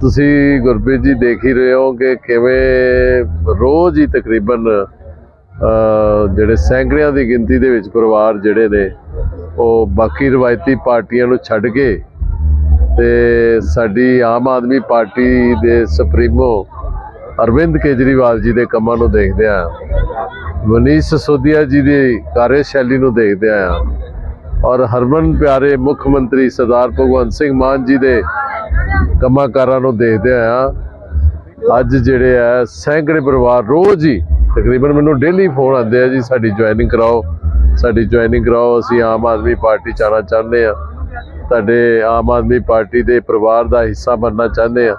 ਤੁਸੀਂ ਗੁਰਪ੍ਰੀਤ ਜੀ ਦੇਖ ਹੀ ਰਹੇ ਹੋ ਕਿ ਕਿਵੇਂ ਰੋਜ਼ ਹੀ ਤਕਰੀਬਨ ਜਿਹੜੇ ਸੈਂਕੜਿਆਂ ਦੀ ਗਿਣਤੀ ਦੇ ਵਿੱਚ ਪਰਿਵਾਰ ਜਿਹੜੇ ਨੇ, ਉਹ ਬਾਕੀ ਰਵਾਇਤੀ ਪਾਰਟੀਆਂ ਨੂੰ ਛੱਡ ਕੇ ਤੇ ਸਾਡੀ ਆਮ ਆਦਮੀ ਪਾਰਟੀ ਦੇ ਸੁਪਰੀਮੋ ਅਰਵਿੰਦ ਕੇਜਰੀਵਾਲ ਜੀ ਦੇ ਕੰਮਾਂ ਨੂੰ ਦੇਖਦੇ ਆ ਮਨੀਸ਼ ਸਿਸੋਦੀਆ ਜੀ ਦੀ ਕਾਰਜਸ਼ੈਲੀ ਨੂੰ ਦੇਖਦੇ ਆ ਔਰ ਹਰਮਨ ਪਿਆਰੇ ਮੁੱਖ ਮੰਤਰੀ ਸਰਦਾਰ ਭਗਵੰਤ ਸਿੰਘ ਮਾਨ ਜੀ ਦੇ ਕੰਮਾਂ ਕਾਰਾਂ ਨੂੰ ਦੇਖਦੇ ਆ ਅੱਜ ਜਿਹੜੇ ਆ, ਸੈਂਕੜੇ ਪਰਿਵਾਰ ਰੋਜ਼ ਹੀ ਤਕਰੀਬਨ ਮੈਨੂੰ ਡੇਲੀ ਫੋਨ ਆਉਂਦੇ ਆ ਜੀ, ਸਾਡੀ ਜੁਆਇਨਿੰਗ ਕਰਾਓ, ਸਾਡੀ ਜੁਆਇਨਿੰਗ ਕਰਾਓ, ਅਸੀਂ ਆਮ ਆਦਮੀ ਪਾਰਟੀ ਚ ਆਉਣਾ ਚਾਹੁੰਦੇ ਆ। ਤੁਹਾਡੇ ਆਮ ਆਦਮੀ ਪਾਰਟੀ ਦੇ ਪਰਿਵਾਰ ਦਾ ਹਿੱਸਾ ਬਣਨਾ ਚਾਹੁੰਦੇ ਆ।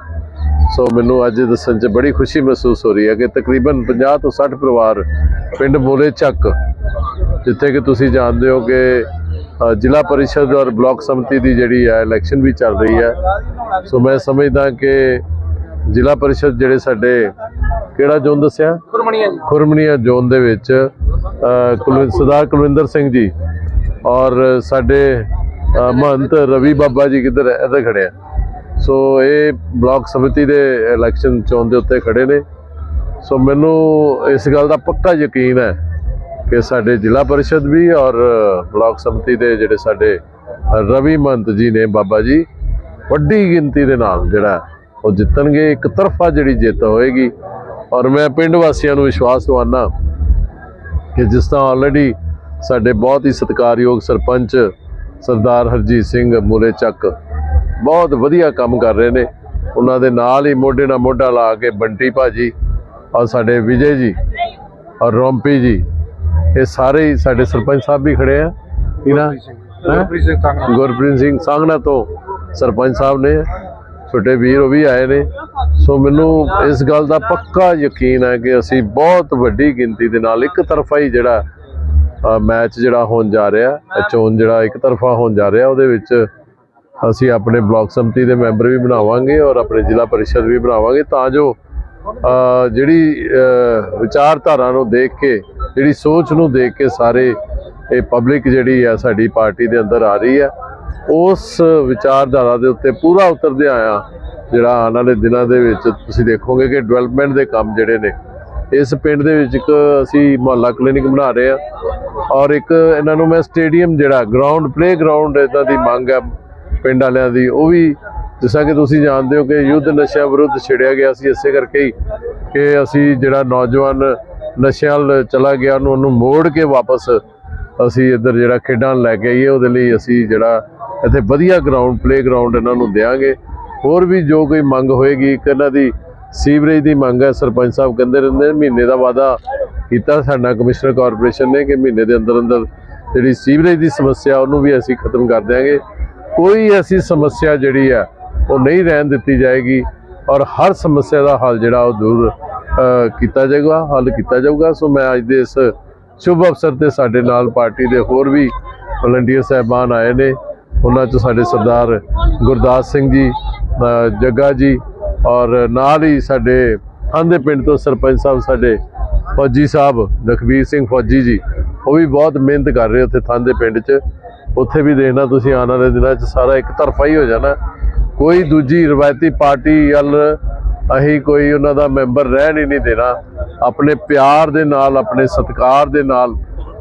ਸੋ ਮੈਨੂੰ ਅੱਜ ਦੱਸਣ 'ਚ ਬੜੀ ਖੁਸ਼ੀ ਮਹਿਸੂਸ ਹੋ ਰਹੀ ਹੈ ਕਿ ਤਕਰੀਬਨ 50 ਤੋਂ 60 ਪਰਿਵਾਰ ਪਿੰਡ ਮੋਲੇ ਚੱਕ ਜਿੱਥੇ ਕਿ ਤੁਸੀਂ ਜਾਣਦੇ ਹੋ ਕਿ ਜ਼ਿਲ੍ਹਾ ਪਰਿਸ਼ਦ ਔਰ ਬਲਾਕ ਸਮਿਤੀ ਦੀ ਜਿਹੜੀ ਹੈ ਇਲੈਕਸ਼ਨ ਵੀ ਚੱਲ ਰਹੀ ਹੈ। ਸੋ ਮੈਂ ਸਮਝਦਾ ਕਿ ਜ਼ਿਲ੍ਹਾ ਪਰਿਸ਼ਦ ਜਿਹੜੇ ਸਾਡੇ ਕਿਹੜਾ ਜ਼ੋਨ ਦੱਸਿਆ? ਖੁਰਮਣੀਆਂ ਜੀ। ਖੁਰਮਣੀਆ ਜ਼ੋਨ ਦੇ ਵਿੱਚ ਸਰਦਾਰ ਕੁਲਵਿੰਦਰ ਸਿੰਘ ਜੀ ਔਰ ਸਾਡੇ ਮਹੰਤ ਰਵੀ ਬਾਬਾ ਜੀ ਕਿੱਧਰ? ਇੱਧਰ ਖੜੇ ਆ। ਸੋ ਇਹ ਬਲਾਕ ਸਮਿਤੀ ਦੇ ਇਲੈਕਸ਼ਨ ਚੋਣ ਦੇ ਉੱਤੇ ਖੜੇ ਨੇ। ਸੋ ਮੈਨੂੰ ਇਸ ਗੱਲ ਦਾ ਪੱਕਾ ਯਕੀਨ ਹੈ ਕਿ ਸਾਡੇ ਜ਼ਿਲ੍ਹਾ ਪਰਿਸ਼ਦ ਵੀ ਔਰ ਬਲਾਕ ਸਮਿਤੀ ਦੇ ਜਿਹੜੇ ਸਾਡੇ ਰਵੀ ਮੰਤ ਜੀ ਨੇ ਬਾਬਾ ਜੀ, ਵੱਡੀ ਗਿਣਤੀ ਦੇ ਨਾਲ ਜਿਹੜਾ ਉਹ ਜਿੱਤਣਗੇ, ਇੱਕ ਤਰਫਾ ਜਿਹੜੀ ਜਿੱਤ ਹੋਏਗੀ। ਔਰ ਮੈਂ ਪਿੰਡ ਵਾਸੀਆਂ ਨੂੰ ਵਿਸ਼ਵਾਸ ਦਿਵਾਉਣਾ ਕਿ ਜਿਸ ਤਰ੍ਹਾਂ ਆਲਰੇਡੀ ਸਾਡੇ ਬਹੁਤ ਹੀ ਸਤਿਕਾਰਯੋਗ ਸਰਪੰਚ ਸਰਦਾਰ ਹਰਜੀਤ ਸਿੰਘ ਮੂਲੇ ਚੱਕ ਬਹੁਤ ਵਧੀਆ ਕੰਮ ਕਰ ਰਹੇ ਨੇ। ਉਹਨਾਂ ਦੇ ਨਾਲ ਹੀ ਮੋਢੇ ਨਾਲ ਮੋਢਾ ਲਾ ਕੇ ਬੰਟੀ ਭਾਜੀ ਔਰ ਸਾਡੇ ਵਿਜੇ ਜੀ ਔਰ ਰੋਂਪੀ ਜੀ ਇਹ ਸਾਰੇ ਹੀ ਸਾਡੇ ਸਰਪੰਚ ਸਾਹਿਬ ਵੀ ਖੜੇ ਆ। ਇਹਨਾਂ ਗੁਰਪ੍ਰੀਤ ਸਿੰਘ ਸਾਂਗਣਾ ਤੋਂ ਸਰਪੰਚ ਸਾਹਿਬ ਨੇ। ਛੋਟੇ ਵੀਰ ਉਹ ਵੀ ਆਏ ਨੇ। ਸੋ ਮੈਨੂੰ ਇਸ ਗੱਲ ਦਾ ਪੱਕਾ ਯਕੀਨ ਹੈ ਕਿ ਅਸੀਂ ਬਹੁਤ ਵੱਡੀ ਗਿਣਤੀ ਦੇ ਨਾਲ ਇੱਕ ਤਰਫਾ ਹੀ ਜਿਹੜਾ ਮੈਚ ਜਿਹੜਾ ਹੋਣ ਜਾ ਰਿਹਾ ਹੈ ਚੋਣ ਜਿਹੜਾ ਇੱਕ ਤਰਫਾ ਹੋਣ ਜਾ ਰਿਹਾ ਉਹਦੇ ਵਿੱਚ ਅਸੀਂ ਆਪਣੇ ਬਲਾਕ ਸਮਿਤੀ ਦੇ ਮੈਂਬਰ ਵੀ ਬਣਾਵਾਂਗੇ ਔਰ ਆਪਣੇ ਜ਼ਿਲ੍ਹਾ ਪਰਿਸ਼ਦ ਵੀ ਬਣਾਵਾਂਗੇ ਤਾਂ ਜੋ ਜਿਹੜੀ ਵਿਚਾਰਧਾਰਾ ਨੂੰ ਦੇਖ ਕੇ, ਜਿਹੜੀ ਸੋਚ ਨੂੰ ਦੇਖ ਕੇ ਸਾਰੇ ਇਹ ਪਬਲਿਕ ਜਿਹੜੀ ਆ ਸਾਡੀ ਪਾਰਟੀ ਦੇ ਅੰਦਰ ਆ ਰਹੀ ਹੈ ਉਸ ਵਿਚਾਰਧਾਰਾ ਦੇ ਉੱਤੇ ਪੂਰਾ ਉਤਰਦੇ ਆਇਆ, ਜਿਹੜਾ ਆਉਣ ਵਾਲੇ ਦਿਨਾਂ ਦੇ ਵਿੱਚ ਤੁਸੀਂ ਦੇਖੋਗੇ ਕਿ ਡਿਵੈਲਪਮੈਂਟ ਦੇ ਕੰਮ ਜਿਹੜੇ ਨੇ, ਇਸ ਪਿੰਡ ਦੇ ਵਿੱਚ ਇੱਕ ਅਸੀਂ ਮੁਹੱਲਾ ਕਲੀਨਿਕ ਬਣਾ ਰਹੇ ਆ ਔਰ ਇੱਕ ਇਹਨਾਂ ਨੂੰ ਮੈਂ ਸਟੇਡੀਅਮ ਜਿਹੜਾ ਗਰਾਊਂਡ ਪਲੇ ਗਰਾਊਂਡ ਇਦਾਂ ਦੀ ਮੰਗ ਹੈ ਪਿੰਡ ਵਾਲਿਆਂ ਦੀ, ਉਹ ਵੀ ਜਿਸਾ ਕਿ ਤੁਸੀਂ ਜਾਣਦੇ ਹੋ ਕਿ ਯੁੱਧ ਨਸ਼ਾ ਵਿਰੁੱਧ ਛਿੜਿਆ ਗਿਆ ਸੀ ਇਸੇ ਕਰਕੇ ਹੀ ਕਿ ਅਸੀਂ ਜਿਹੜਾ ਨੌਜਵਾਨ ਨਸ਼ਿਆਂ ਵੱਲ ਚਲਾ ਗਿਆ ਉਹਨੂੰ ਉਹਨੂੰ ਮੋੜ ਕੇ ਵਾਪਸ ਅਸੀਂ ਇੱਧਰ ਜਿਹੜਾ ਖੇਡਾਂ ਲੈ ਕੇ ਆਈਏ ਉਹਦੇ ਲਈ ਅਸੀਂ ਜਿਹੜਾ ਇੱਥੇ ਵਧੀਆ ਗਰਾਊਂਡ ਪਲੇ ਗਰਾਊਂਡ ਇਹਨਾਂ ਨੂੰ ਦੇਵਾਂਗੇ ਹੋਰ ਵੀ ਜੋ ਕੋਈ ਮੰਗ ਹੋਏਗੀ ਇੱਕ ਇਹਨਾਂ ਦੀ ਸੀਵਰੇਜ ਦੀ ਮੰਗ ਹੈ ਸਰਪੰਚ ਸਾਹਿਬ ਕਹਿੰਦੇ ਰਹਿੰਦੇ ਨੇ, ਮਹੀਨੇ ਦਾ ਵਾਅਦਾ ਕੀਤਾ ਸਾਡਾ ਕਮਿਸ਼ਨਰ ਕਾਰਪੋਰੇਸ਼ਨ ਨੇ ਕਿ ਮਹੀਨੇ ਦੇ ਅੰਦਰ ਅੰਦਰ ਜਿਹੜੀ ਸੀਵਰੇਜ ਦੀ ਸਮੱਸਿਆ ਉਹਨੂੰ ਵੀ ਅਸੀਂ ਖਤਮ ਕਰ ਦਿਆਂਗੇ। ਕੋਈ ਐਸੀ ਸਮੱਸਿਆ ਜਿਹੜੀ ਹੈ ਉਹ ਨਹੀਂ ਰਹਿਣ ਦਿੱਤੀ ਜਾਏਗੀ ਔਰ ਹਰ ਸਮੱਸਿਆ ਦਾ ਹੱਲ ਜਿਹੜਾ ਉਹ ਦੂਰ ਕੀਤਾ ਜਾਏਗਾ ਹੱਲ ਕੀਤਾ ਜਾਊਗਾ। ਸੋ ਮੈਂ ਅੱਜ ਦੇ ਇਸ ਸ਼ੁਭ ਅਵਸਰ ਤੇ ਸਾਡੇ ਨਾਲ ਪਾਰਟੀ ਦੇ ਹੋਰ ਵੀ ਵਲੰਟੀਅਰ ਸਹਿਬਾਨ ਆਏ ਨੇ। ਉਹਨਾਂ ਚ ਸਾਡੇ ਸਰਦਾਰ ਗੁਰਦਾਸ ਸਿੰਘ ਜੀ ਜੱਗਾ ਜੀ ਔਰ ਨਾਲ ਹੀ ਸਾਡੇ ਆਂਦੇ ਪਿੰਡ ਤੋਂ ਸਰਪੰਚ ਸਾਹਿਬ ਸਾਡੇ ਫੌਜੀ ਸਾਹਿਬ, ਲਖਬੀਰ ਸਿੰਘ ਫੌਜੀ ਜੀ, ਉਹ ਵੀ ਬਹੁਤ ਮਿਹਨਤ ਕਰ ਰਹੇ ਉੱਥੇ ਥਾਂਦੇ ਪਿੰਡ 'ਚ। ਉੱਥੇ ਵੀ ਦੇਖਣਾ ਤੁਸੀਂ ਆਉਣ ਵਾਲੇ ਦਿਨਾਂ 'ਚ ਸਾਰਾ ਇੱਕ ਤਰਫਾ ਹੀ ਹੋ ਜਾਣਾ। ਕੋਈ ਦੂਜੀ ਰਵਾਇਤੀ ਪਾਰਟੀ ਵੱਲ ਅਸੀਂ ਕੋਈ ਉਹਨਾਂ ਦਾ ਮੈਂਬਰ ਰਹਿਣ ਹੀ ਨਹੀਂ ਦੇਣਾ। ਆਪਣੇ ਪਿਆਰ ਦੇ ਨਾਲ, ਆਪਣੇ ਸਤਿਕਾਰ ਦੇ ਨਾਲ,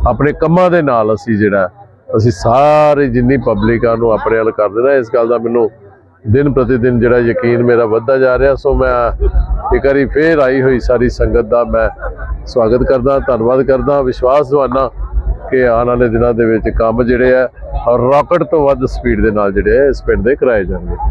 ਆਪਣੇ ਕੰਮਾਂ ਦੇ ਨਾਲ ਅਸੀਂ ਜਿਹੜਾ, ਅਸੀਂ ਸਾਰੇ ਜਿੰਨੀ ਪਬਲਿਕ ਆ ਨੂੰ ਆਪਣੇ ਵੱਲ ਕਰ ਦੇਣਾ। ਇਸ ਗੱਲ ਦਾ ਮੈਨੂੰ ਦਿਨ ਪ੍ਰਤੀ ਦਿਨ ਜਿਹੜਾ ਯਕੀਨ ਮੇਰਾ ਵੱਧਦਾ ਜਾ ਰਿਹਾ। ਸੋ ਮੈਂ ਇੱਕ ਵਾਰੀ ਫੇਰ ਆਈ ਹੋਈ ਸਾਰੀ ਸੰਗਤ ਦਾ ਮੈਂ ਸਵਾਗਤ ਕਰਦਾ, ਧੰਨਵਾਦ ਕਰਦਾ, ਵਿਸ਼ਵਾਸ ਦਵਾਨਾ ਕਿ ਆਉਣ ਵਾਲੇ ਦਿਨਾਂ ਦੇ ਵਿੱਚ ਕੰਮ ਜਿਹੜੇ ਆ, ਔਰ ਰਾਕਟ ਤੋਂ ਵੱਧ ਸਪੀਡ ਦੇ ਨਾਲ ਜਿਹੜੇ ਆ ਇਸ ਪਿੰਡ ਦੇ ਕਰਾਏ ਜਾਣਗੇ।